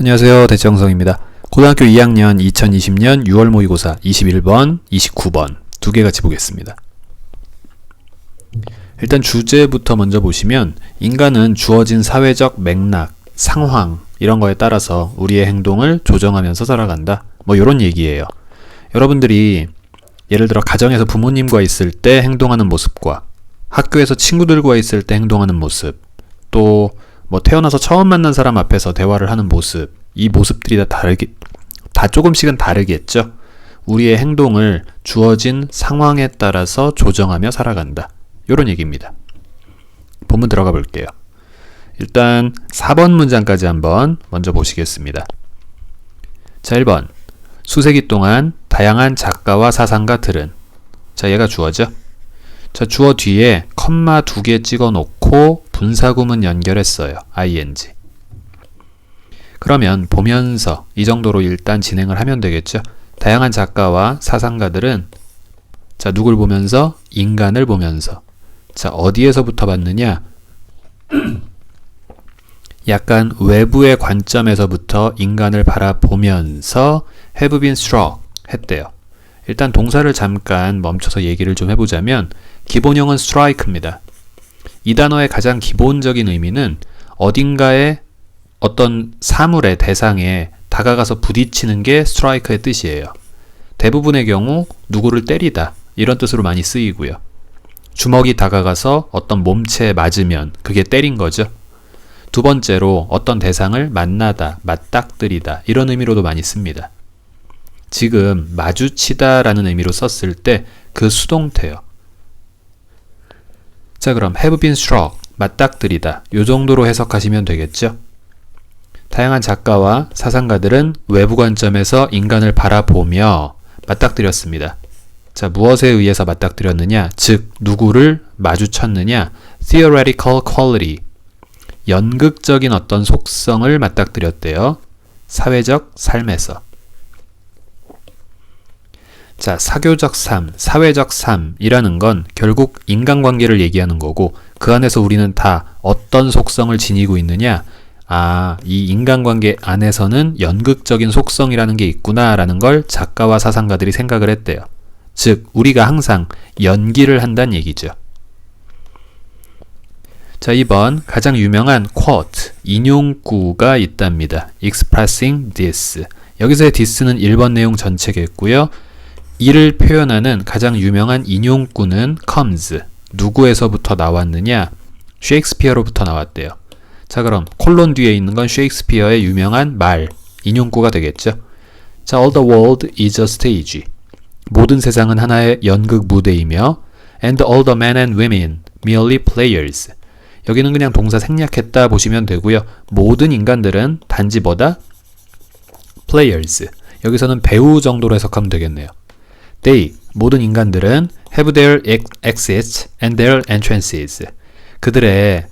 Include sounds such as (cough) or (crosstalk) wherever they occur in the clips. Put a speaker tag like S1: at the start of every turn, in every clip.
S1: 안녕하세요. 대정성입니다. 고등학교 2학년 2020년 6월 모의고사 21번, 29번 두 개 같이 보겠습니다. 일단 주제부터 먼저 보시면 인간은 주어진 사회적 맥락, 상황 이런 거에 따라서 우리의 행동을 조정하면서 살아간다. 뭐 이런 얘기예요. 여러분들이 예를 들어 가정에서 부모님과 있을 때 행동하는 모습과 학교에서 친구들과 있을 때 행동하는 모습 또 뭐 태어나서 처음 만난 사람 앞에서 대화를 하는 모습 이 모습들이 다 다르게 다 조금씩은 다르겠죠. 우리의 행동을 주어진 상황에 따라서 조정하며 살아간다. 이런 얘기입니다. 본문 들어가 볼게요. 일단 4번 문장까지 한번 먼저 보시겠습니다. 자, 1번. 수세기 동안 다양한 작가와 사상가들은 자, 얘가 주어죠. 자, 주어 뒤에 컴마 두 개 찍어 놓고 분사구문 연결했어요. ing. 그러면 보면서 이 정도로 일단 진행을 하면 되겠죠. 다양한 작가와 사상가들은 자, 누굴 보면서 인간을 보면서 자, 어디에서부터 봤느냐? (clears throat) 약간 외부의 관점에서부터 인간을 바라보면서 have been struck 했대요. 일단 동사를 잠깐 멈춰서 얘기를 좀 해보자면 기본형은 strike입니다. 이 단어의 가장 기본적인 의미는 어딘가에 어떤 사물의 대상에 다가가서 부딪히는 게 strike의 뜻이에요. 대부분의 경우 누구를 때리다 이런 뜻으로 많이 쓰이고요. 주먹이 다가가서 어떤 몸체에 맞으면 그게 때린 거죠. 두 번째로 어떤 대상을 만나다, 맞닥뜨리다 이런 의미로도 많이 씁니다. 지금 마주치다라는 의미로 썼을 때 그 수동태요. 자, 그럼 have been struck, 맞닥뜨리다 요 정도로 해석하시면 되겠죠? 다양한 작가와 사상가들은 외부 관점에서 인간을 바라보며 맞닥뜨렸습니다. 자, 무엇에 의해서 맞닥뜨렸느냐? 즉, 누구를 마주쳤느냐? theoretical quality. 연극적인 어떤 속성을 맞닥뜨렸대요. 사회적 삶에서. 자, 사교적 삶, 사회적 삶이라는 건 결국 인간관계를 얘기하는 거고 그 안에서 우리는 다 어떤 속성을 지니고 있느냐? 아, 이 인간관계 안에서는 연극적인 속성이라는 게 있구나라는 걸 작가와 사상가들이 생각을 했대요. 즉, 우리가 항상 연기를 한다는 얘기죠. 자, 2번 가장 유명한 quote, 인용구가 있답니다. expressing this. 여기서의 this는 1번 내용 전체겠고요. 이를 표현하는 가장 유명한 인용구는 comes. 누구에서부터 나왔느냐? 셰익스피어로부터 나왔대요. 자, 그럼 콜론 뒤에 있는 건 셰익스피어의 유명한 말, 인용구가 되겠죠. 자, all the world is a stage. 모든 세상은 하나의 연극 무대이며 and all the men and women merely players. 여기는 그냥 동사 생략했다 보시면 되고요. 모든 인간들은 단지 뭐다? players. 여기서는 배우 정도로 해석하면 되겠네요. They, 모든 인간들은 have their exits and their entrances. 그들의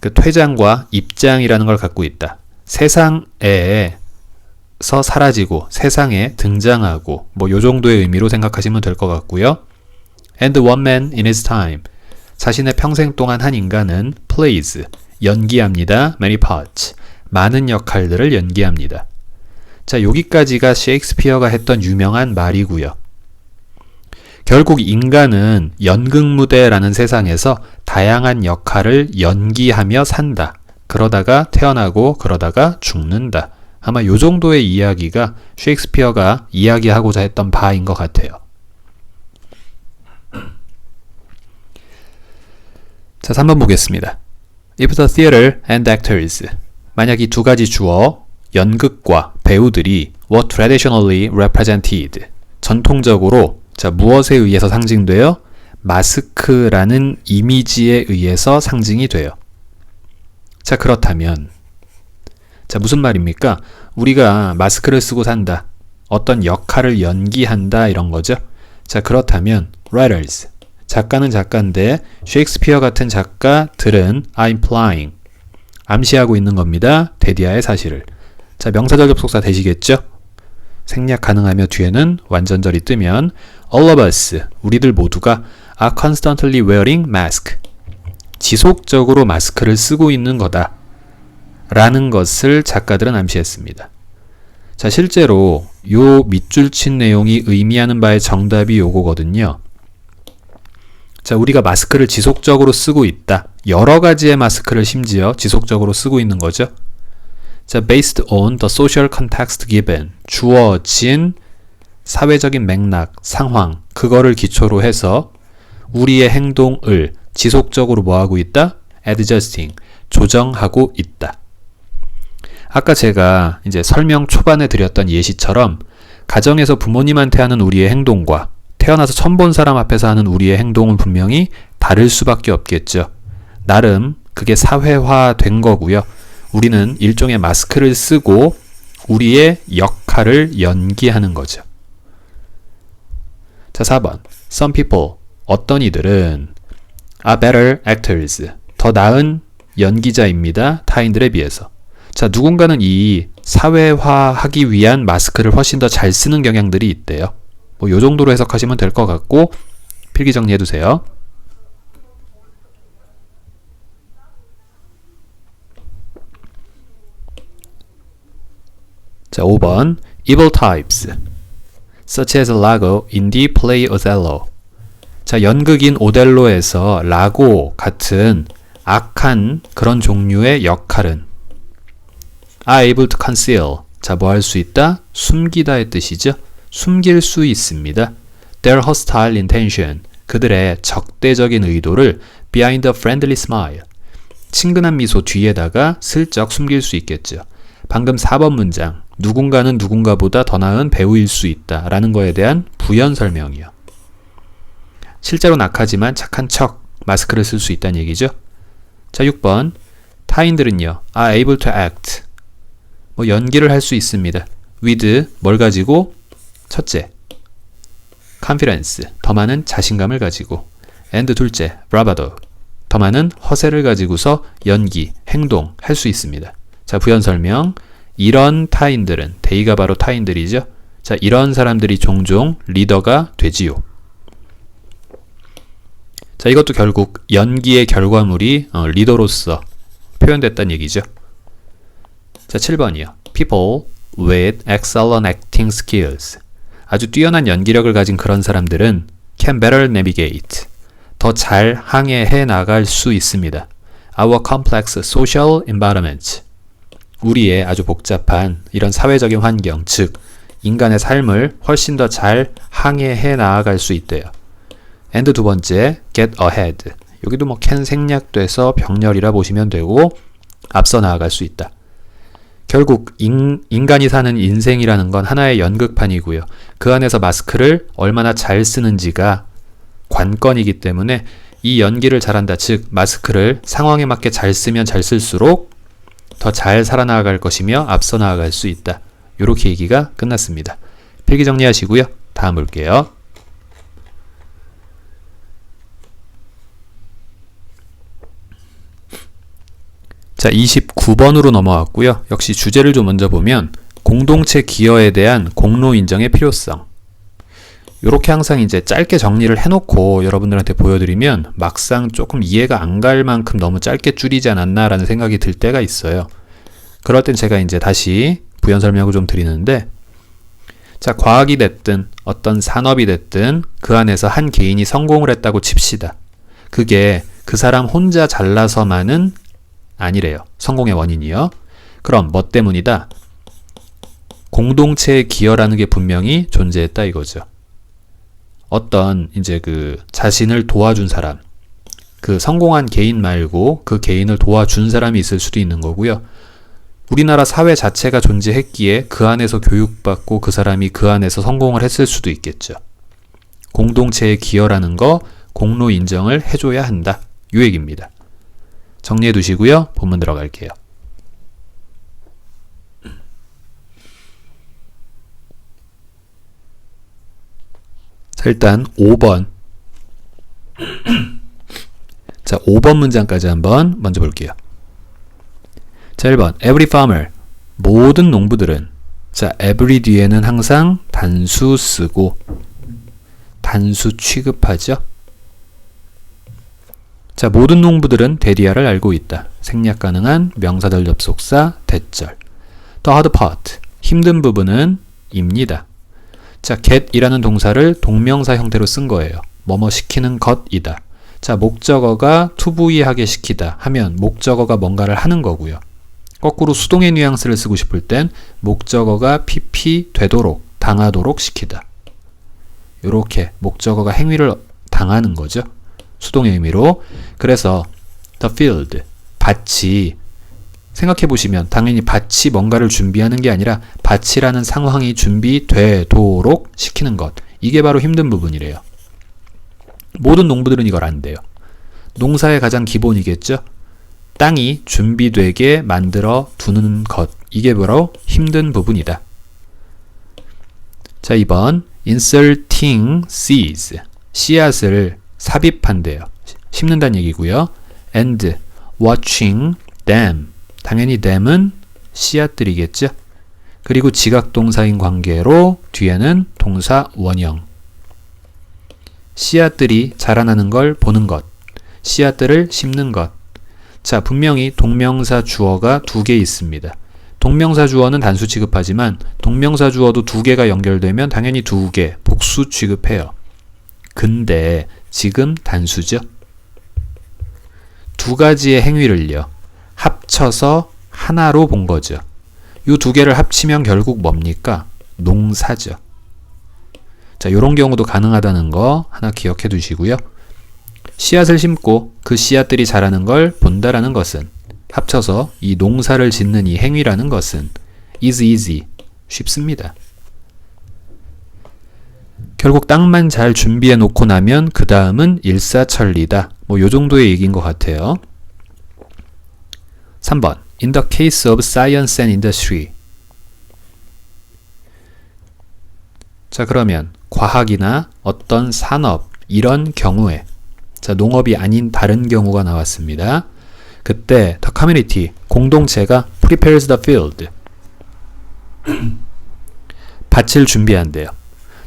S1: 그 퇴장과 입장이라는 걸 갖고 있다. 세상에서 사라지고 세상에 등장하고 뭐 요 정도의 의미로 생각하시면 될 것 같고요. And one man in his time. 자신의 평생 동안 한 인간은 plays 연기합니다. many parts. 많은 역할들을 연기합니다. 자, 여기까지가 셰익스피어가 했던 유명한 말이고요. 결국 인간은 연극 무대라는 세상에서 다양한 역할을 연기하며 산다. 그러다가 태어나고 그러다가 죽는다. 아마 요 정도의 이야기가 셰익스피어가 이야기하고자 했던 바인 것 같아요. 자, 3번 보겠습니다. If the theater and actors 만약 이 두 가지 주어 연극과 배우들이 were traditionally represented 전통적으로 자, 무엇에 의해서 상징돼요? 마스크라는 이미지에 의해서 상징이 돼요. 자, 그렇다면 자, 무슨 말입니까? 우리가 마스크를 쓰고 산다. 어떤 역할을 연기한다 이런 거죠. 자, 그렇다면 writers 작가는 작가인데 셰익스피어 같은 작가들은 are implying 암시하고 있는 겁니다. 데디아의 사실을. 자, 명사절 접속사 되시겠죠? 생략 가능하며 뒤에는 완전절이 뜨면 all of us 우리들 모두가 are constantly wearing mask 지속적으로 마스크를 쓰고 있는 거다. 라는 것을 작가들은 암시했습니다. 자, 실제로 요 밑줄 친 내용이 의미하는 바의 정답이 요거거든요. 자, 우리가 마스크를 지속적으로 쓰고 있다. 여러 가지의 마스크를 심지어 지속적으로 쓰고 있는 거죠. 자, based on the social context given. 주어진 사회적인 맥락, 상황, 그거를 기초로 해서 우리의 행동을 지속적으로 뭐 하고 있다? adjusting. 조정하고 있다. 아까 제가 이제 설명 초반에 드렸던 예시처럼 가정에서 부모님한테 하는 우리의 행동과 태어나서 처음 본 사람 앞에서 하는 우리의 행동은 분명히 다를 수밖에 없겠죠. 나름 그게 사회화된 거고요. 우리는 일종의 마스크를 쓰고 우리의 역할을 연기하는 거죠. 자, 4번. Some people. 어떤 이들은 are better actors. 더 나은 연기자입니다. 타인들에 비해서. 자, 누군가는 이 사회화하기 위한 마스크를 훨씬 더 잘 쓰는 경향들이 있대요. 뭐, 요 정도로 해석하시면 될 것 같고, 필기 정리해 두세요. 자, 5번. Evil types. Such as Lago in the play Othello. 자, 연극인 오델로에서 라고 같은 악한 그런 종류의 역할은 are able to conceal. 자, 뭐 할 수 있다? 숨기다의 뜻이죠. 숨길 수 있습니다. Their hostile intention. 그들의 적대적인 의도를 behind a friendly smile. 친근한 미소 뒤에다가 슬쩍 숨길 수 있겠죠. 방금 4번 문장. 누군가는 누군가보다 더 나은 배우일 수 있다. 라는 거에 대한 부연 설명이요. 실제로 낙하지만 착한 척 마스크를 쓸 수 있다는 얘기죠. 자, 6번. 타인들은요. are able to act. 뭐 연기를 할 수 있습니다. with 뭘 가지고? 첫째. confidence. 더 많은 자신감을 가지고. and 둘째. bravado. 더 많은 허세를 가지고서 연기, 행동 할 수 있습니다. 자, 부연 설명. 이런 타인들은 데이가 바로 타인들이죠. 자, 이런 사람들이 종종 리더가 되지요. 자, 이것도 결국 연기의 결과물이 어, 리더로서 표현됐다는 얘기죠. 자, 7번이요. People with excellent acting skills. 아주 뛰어난 연기력을 가진 그런 사람들은 can better navigate. 더 잘 항해해 나갈 수 있습니다. Our complex social environment. 우리의 아주 복잡한 이런 사회적인 환경, 즉 인간의 삶을 훨씬 더 잘 항해해 나아갈 수 있대요. and 두 번째, get ahead. 여기도 뭐 can 생략돼서 병렬이라 보시면 되고 앞서 나아갈 수 있다. 결국 인, 인간이 사는 인생이라는 건 하나의 연극판이고요. 그 안에서 마스크를 얼마나 잘 쓰는지가 관건이기 때문에 이 연기를 잘한다. 즉 마스크를 상황에 맞게 잘 쓰면 잘 쓸수록 더 잘 살아나갈 것이며 앞서 나아갈 수 있다. 이렇게 얘기가 끝났습니다. 필기 정리하시고요. 다음 볼게요. 자, 29번으로 넘어왔고요. 역시 주제를 좀 먼저 보면 공동체 기여에 대한 공로 인정의 필요성. 이렇게 항상 이제 짧게 정리를 해놓고 여러분들한테 보여드리면 막상 조금 이해가 안 갈 만큼 너무 짧게 줄이지 않았나라는 생각이 들 때가 있어요. 그럴 땐 제가 이제 다시 부연 설명을 좀 드리는데, 자, 과학이 됐든 어떤 산업이 됐든 그 안에서 한 개인이 성공을 했다고 칩시다. 그게 그 사람 혼자 잘나서만은 아니래요. 성공의 원인이요. 그럼 뭐 때문이다? 공동체의 기여라는 게 분명히 존재했다 이거죠. 어떤 이제 그 자신을 도와준 사람, 그 성공한 개인 말고 그 개인을 도와준 사람이 있을 수도 있는 거고요. 우리나라 사회 자체가 존재했기에 그 안에서 교육받고 그 사람이 그 안에서 성공을 했을 수도 있겠죠. 공동체의 기여라는 거 공로 인정을 해줘야 한다. 요 얘기입니다. 정리해 두시고요. 본문 들어갈게요. 일단 5번. 자, 5번 문장까지 한번 먼저 볼게요. 자, 1번. Every farmer. 모든 농부들은 자, every 뒤에는 항상 단수 쓰고 단수 취급하죠. 자, 모든 농부들은 데리아를 알고 있다. 생략 가능한 명사절 접속사 대절. The hard part. 힘든 부분은 입니다. 자, get이라는 동사를 동명사 형태로 쓴 거예요. 뭐뭐 시키는 것이다. 자, 목적어가 투부이하게 시키다 하면 목적어가 뭔가를 하는 거고요. 거꾸로 수동의 뉘앙스를 쓰고 싶을 땐 목적어가 pp 되도록 당하도록 시키다. 이렇게 목적어가 행위를 당하는 거죠. 수동의 의미로. 그래서 the field 밭이 생각해 보시면 당연히 밭이 뭔가를 준비하는 게 아니라 밭이라는 상황이 준비되도록 시키는 것. 이게 바로 힘든 부분이래요. 모든 농부들은 이걸 안 돼요. 농사의 가장 기본이겠죠. 땅이 준비되게 만들어 두는 것. 이게 바로 힘든 부분이다. 자, 2번 inserting seeds. 씨앗을 삽입한대요. 심는다는 얘기고요. and watching them. 당연히 them은 씨앗들이겠죠. 그리고 지각동사인 관계로 뒤에는 동사 원형. 씨앗들이 자라나는 걸 보는 것. 씨앗들을 심는 것. 자, 분명히 동명사 주어가 두 개 있습니다. 동명사 주어는 단수 취급하지만 동명사 주어도 두 개가 연결되면 당연히 두 개, 복수 취급해요. 근데 지금 단수죠. 두 가지의 행위를요. 합쳐서 하나로 본 거죠. 이 두 개를 합치면 결국 뭡니까? 농사죠. 자, 이런 경우도 가능하다는 거 하나 기억해 두시고요. 씨앗을 심고 그 씨앗들이 자라는 걸 본다라는 것은 합쳐서 이 농사를 짓는 이 행위라는 것은 is easy 쉽습니다. 결국 땅만 잘 준비해 놓고 나면 그 다음은 일사천리다. 뭐 요 정도의 얘기인 것 같아요. 3번 In the case of science and industry 자 그러면 과학이나 어떤 산업 이런 경우에 자 농업이 아닌 다른 경우가 나왔습니다. 그때 the community 공동체가 prepares the field (clears throat) 밭을 준비한대요.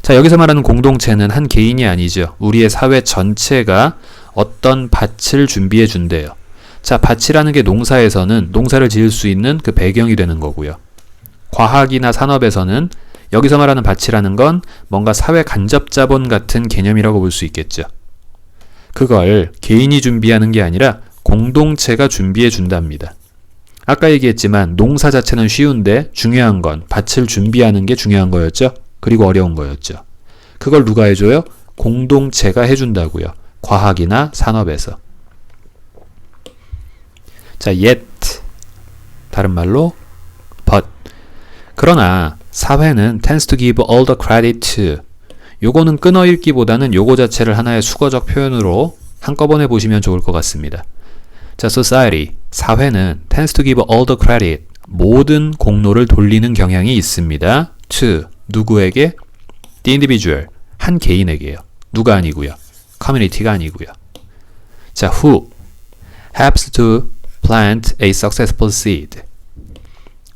S1: 자 여기서 말하는 공동체는 한 개인이 아니죠. 우리의 사회 전체가 어떤 밭을 준비해 준대요. 자 밭이라는 게 농사에서는 농사를 지을 수 있는 그 배경이 되는 거고요. 과학이나 산업에서는 여기서 말하는 밭이라는 건 뭔가 사회 간접 자본 같은 개념이라고 볼 수 있겠죠. 그걸 개인이 준비하는 게 아니라 공동체가 준비해 준답니다. 아까 얘기했지만 농사 자체는 쉬운데 중요한 건 밭을 준비하는 게 중요한 거였죠. 그리고 어려운 거였죠. 그걸 누가 해줘요? 공동체가 해준다고요. 과학이나 산업에서. 자, yet 다른 말로 but 그러나 사회는 tends to give all the credit 요거는 끊어 읽기보다는 요거 자체를 하나의 수거적 표현으로 한꺼번에 보시면 좋을 것 같습니다. 자, society 사회는 tends to give all the credit 모든 공로를 돌리는 경향이 있습니다. to 누구에게? the individual 한 개인에게요. 누가 아니고요. community가 아니고요. 자, who helps to plant a successful seed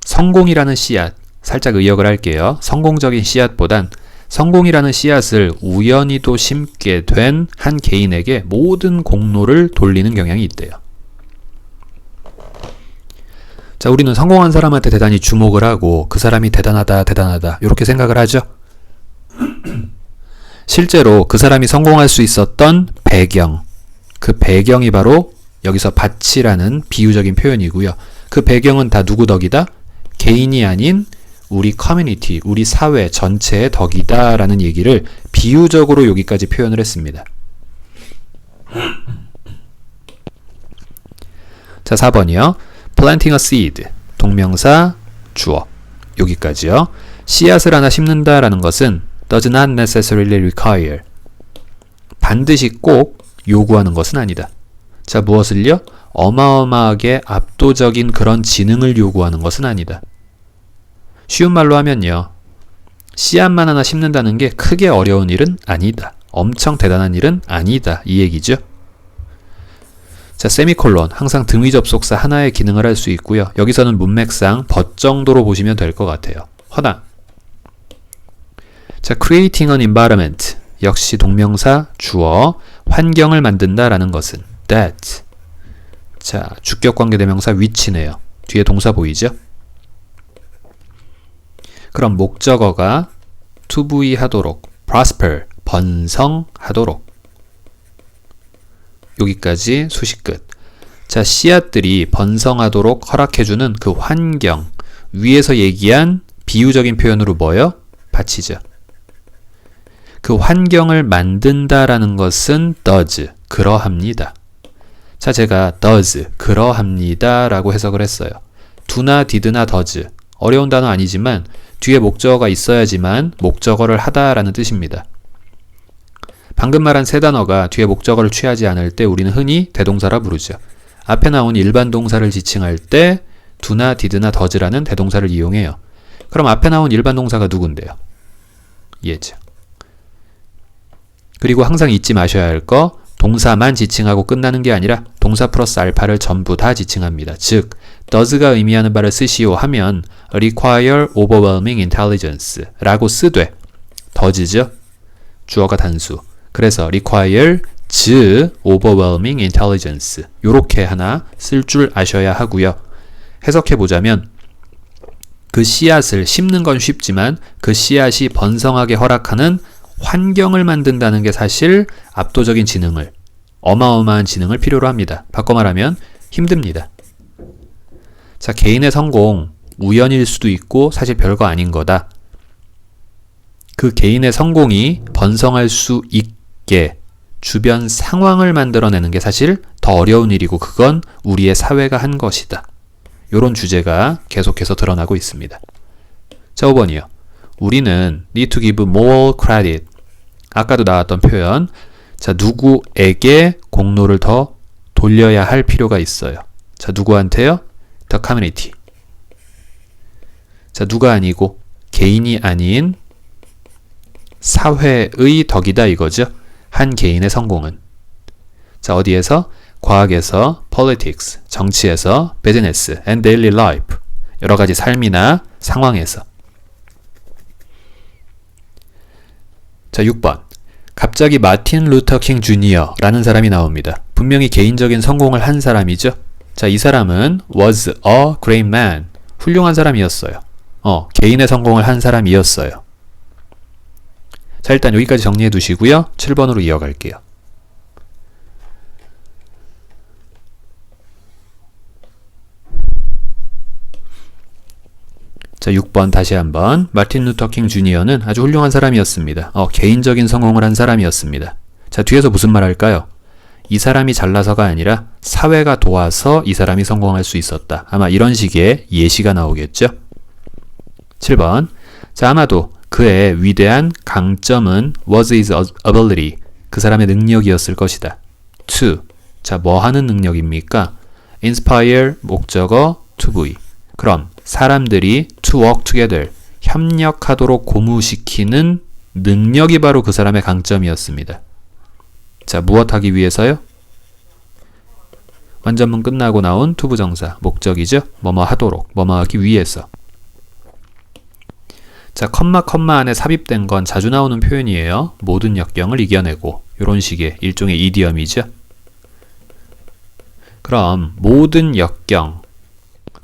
S1: 성공이라는 씨앗 살짝 의역을 할게요. 성공적인 씨앗보단 성공이라는 씨앗을 우연히도 심게 된 한 개인에게 모든 공로를 돌리는 경향이 있대요. 자, 우리는 성공한 사람한테 대단히 주목을 하고 그 사람이 대단하다, 대단하다, 이렇게 생각을 하죠. 실제로 그 사람이 성공할 수 있었던 배경, 그 배경이 바로 여기서 밭이라는 비유적인 표현이고요. 그 배경은 다 누구 덕이다? 개인이 아닌 우리 커뮤니티, 우리 사회 전체의 덕이다 라는 얘기를 비유적으로 여기까지 표현을 했습니다. 자, 4번이요. planting a seed. 동명사 주어. 여기까지요. 씨앗을 하나 심는다 라는 것은 does not necessarily require. 반드시 꼭 요구하는 것은 아니다. 자, 무엇을요? 어마어마하게 압도적인 그런 지능을 요구하는 것은 아니다. 쉬운 말로 하면요. 씨앗만 하나 심는다는 게 크게 어려운 일은 아니다. 엄청 대단한 일은 아니다. 이 얘기죠. 자, 세미콜론. 항상 등위 접속사 하나의 기능을 할 수 있고요. 여기서는 문맥상 벗 정도로 보시면 될 것 같아요. 허나. 자, creating an environment. 역시 동명사 주어 환경을 만든다 라는 것은 that 자, 주격 관계 대명사 위치네요. 뒤에 동사 보이죠? 그럼 목적어가 투부이하도록 prosper 번성하도록 여기까지 수식 끝. 자, 씨앗들이 번성하도록 허락해주는 그 환경 위에서 얘기한 비유적인 표현으로 뭐요? 받치죠. 그 환경을 만든다라는 것은 does 그러합니다. 자, 제가 does 그러합니다 라고 해석을 했어요. do나 did나 does 어려운 단어 아니지만 뒤에 목적어가 있어야지만 목적어를 하다라는 뜻입니다. 방금 말한 세 단어가 뒤에 목적어를 취하지 않을 때 우리는 흔히 대동사라 부르죠. 앞에 나온 일반 동사를 지칭할 때 do나 did나 does라는 대동사를 이용해요. 그럼 앞에 나온 일반 동사가 누군데요? 얘죠. 그리고 항상 잊지 마셔야 할 거 동사만 지칭하고 끝나는 게 아니라 동사 플러스 알파를 전부 다 지칭합니다. 즉, does가 의미하는 바를 쓰시오 하면 require overwhelming intelligence 라고 쓰되 does죠? 주어가 단수. 그래서 require 즈 overwhelming intelligence 요렇게 하나 쓸 줄 아셔야 하고요. 해석해 보자면 그 씨앗을 심는 건 쉽지만 그 씨앗이 번성하게 허락하는 환경을 만든다는 게 사실 압도적인 지능을 어마어마한 지능을 필요로 합니다. 바꿔 말하면 힘듭니다. 자, 개인의 성공 우연일 수도 있고 사실 별거 아닌 거다. 그 개인의 성공이 번성할 수 있게 주변 상황을 만들어내는 게 사실 더 어려운 일이고 그건 우리의 사회가 한 것이다. 요런 주제가 계속해서 드러나고 있습니다. 자, 5번이요. 우리는 need to give more credit. 아까도 나왔던 표현. 자, 누구에게 공로를 더 돌려야 할 필요가 있어요. 자, 누구한테요? The community. 자, 누가 아니고 개인이 아닌 사회의 덕이다 이거죠. 한 개인의 성공은. 자, 어디에서? 과학에서 politics, 정치에서 business and daily life. 여러 가지 삶이나 상황에서. 자, 6번. 갑자기 마틴 루터 킹 주니어라는 사람이 나옵니다. 분명히 개인적인 성공을 한 사람이죠. 자, 이 사람은 was a great man. 훌륭한 사람이었어요. 어, 개인의 성공을 한 사람이었어요. 자, 일단 여기까지 정리해 두시고요. 7번으로 이어갈게요. 자, 6번 다시 한번. 마틴 루터 킹 주니어는 아주 훌륭한 사람이었습니다. 어, 개인적인 성공을 한 사람이었습니다. 자, 뒤에서 무슨 말 할까요? 이 사람이 잘나서가 아니라 사회가 도와서 이 사람이 성공할 수 있었다. 아마 이런 식의 예시가 나오겠죠? 7번. 자, 아마도 그의 위대한 강점은 was his ability. 그 사람의 능력이었을 것이다. 2. 자, 뭐 하는 능력입니까? inspire 목적어 to be. 그럼 사람들이 to work together 협력하도록 고무시키는 능력이 바로 그 사람의 강점이었습니다. 자, 무엇 하기 위해서요? 완전문 끝나고 나온 투부정사 목적이죠. 뭐뭐 하도록, 뭐뭐 하기 위해서. 자, 컴마 컴마 안에 삽입된 건 자주 나오는 표현이에요. 모든 역경을 이겨내고 이런 식의 일종의 이디엄이죠. 그럼 모든 역경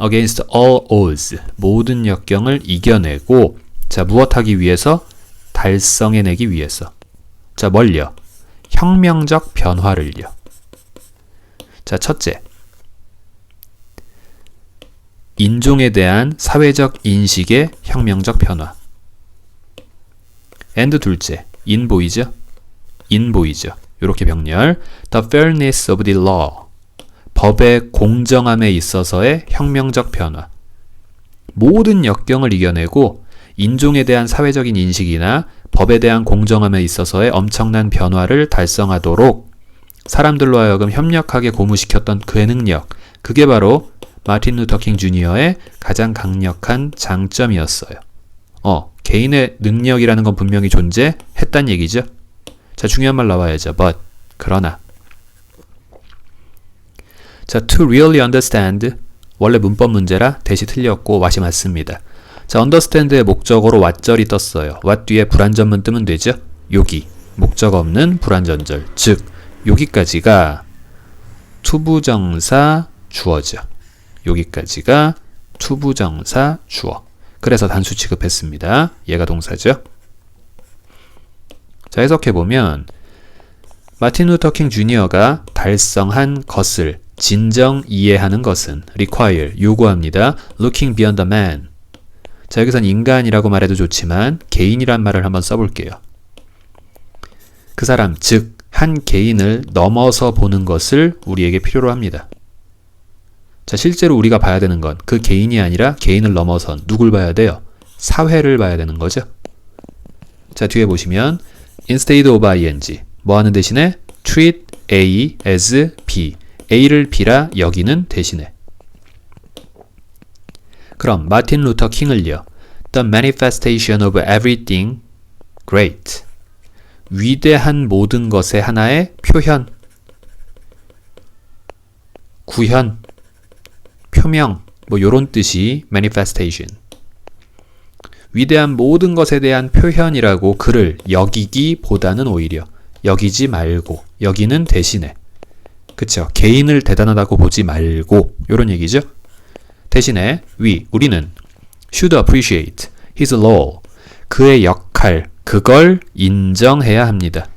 S1: against all odds 모든 역경을 이겨내고 자, 무엇 하기 위해서 달성해 내기 위해서. 자, 뭘요? 혁명적 변화를요. 자, 첫째. 인종에 대한 사회적 인식의 혁명적 변화. and 둘째. 인보이죠? 인보이죠. 이렇게 병렬. The fairness of the law. 법의 공정함에 있어서의 혁명적 변화. 모든 역경을 이겨내고 인종에 대한 사회적인 인식이나 법에 대한 공정함에 있어서의 엄청난 변화를 달성하도록 사람들로 하여금 협력하게 고무시켰던 그의 능력. 그게 바로 마틴 루터킹 주니어의 가장 강력한 장점이었어요. 어, 개인의 능력이라는 건 분명히 존재했단 얘기죠. 자, 중요한 말 나와야죠. but 그러나 자, to really understand 원래 문법 문제라 대시 틀렸고 맛이 맞습니다. 자, understand의 목적어로 왓절이 떴어요. 왓 뒤에 불완전문 뜨면 되죠? 여기 목적 없는 불완전절 즉 여기까지가 투부정사 주어죠. 여기까지가 투부정사 주어. 그래서 단수 취급했습니다. 얘가 동사죠. 자, 해석해 보면 마틴 루터 킹 주니어가 달성한 것을 진정 이해하는 것은 require 요구합니다. looking beyond the man. 자, 여기선 인간이라고 말해도 좋지만 개인이란 말을 한번 써 볼게요. 그 사람, 즉, 한 개인을 넘어서 보는 것을 우리에게 필요로 합니다. 자, 실제로 우리가 봐야 되는 건 그 개인이 아니라 개인을 넘어선 누굴 봐야 돼요? 사회를 봐야 되는 거죠. 자, 뒤에 보시면 instead of ing 뭐 하는 대신에 treat A as B A를 B라 여기는 대신에 그럼 마틴 루터 킹을요. The manifestation of everything great. 위대한 모든 것의 하나의 표현. 구현. 표명. 뭐 요런 뜻이 manifestation. 위대한 모든 것에 대한 표현이라고 그를 여기기보다는 오히려 여기지 말고 여기는 대신에 그쵸 개인을 대단하다고 보지 말고 요런 얘기죠 대신에 we 우리는 should appreciate his role 그의 역할 그걸 인정해야 합니다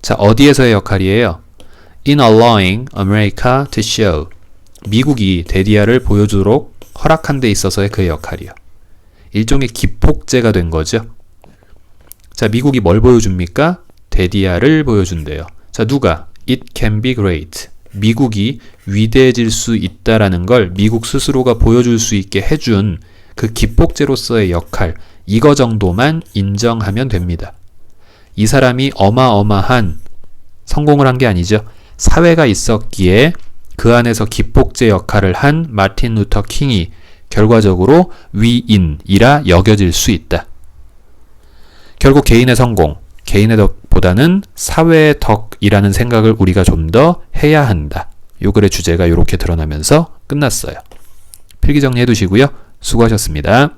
S1: 자 어디에서의 역할이에요 in allowing America to show 미국이 데디아를 보여주도록 허락한 데 있어서의 그의 역할이요. 일종의 기폭제가 된 거죠. 자, 미국이 뭘 보여줍니까? 데디아를 보여준대요. 자, 누가? It can be great. 미국이 위대해질 수 있다라는 걸 미국 스스로가 보여줄 수 있게 해준 그 기폭제로서의 역할, 이거 정도만 인정하면 됩니다. 이 사람이 어마어마한 성공을 한 게 아니죠. 사회가 있었기에 그 안에서 기폭제 역할을 한 마틴 루터 킹이 결과적으로 위인이라 여겨질 수 있다. 결국 개인의 성공, 개인의 덕보다는 사회의 덕이라는 생각을 우리가 좀 더 해야 한다. 요 글의 주제가 이렇게 드러나면서 끝났어요. 필기 정리해 두시고요. 수고하셨습니다.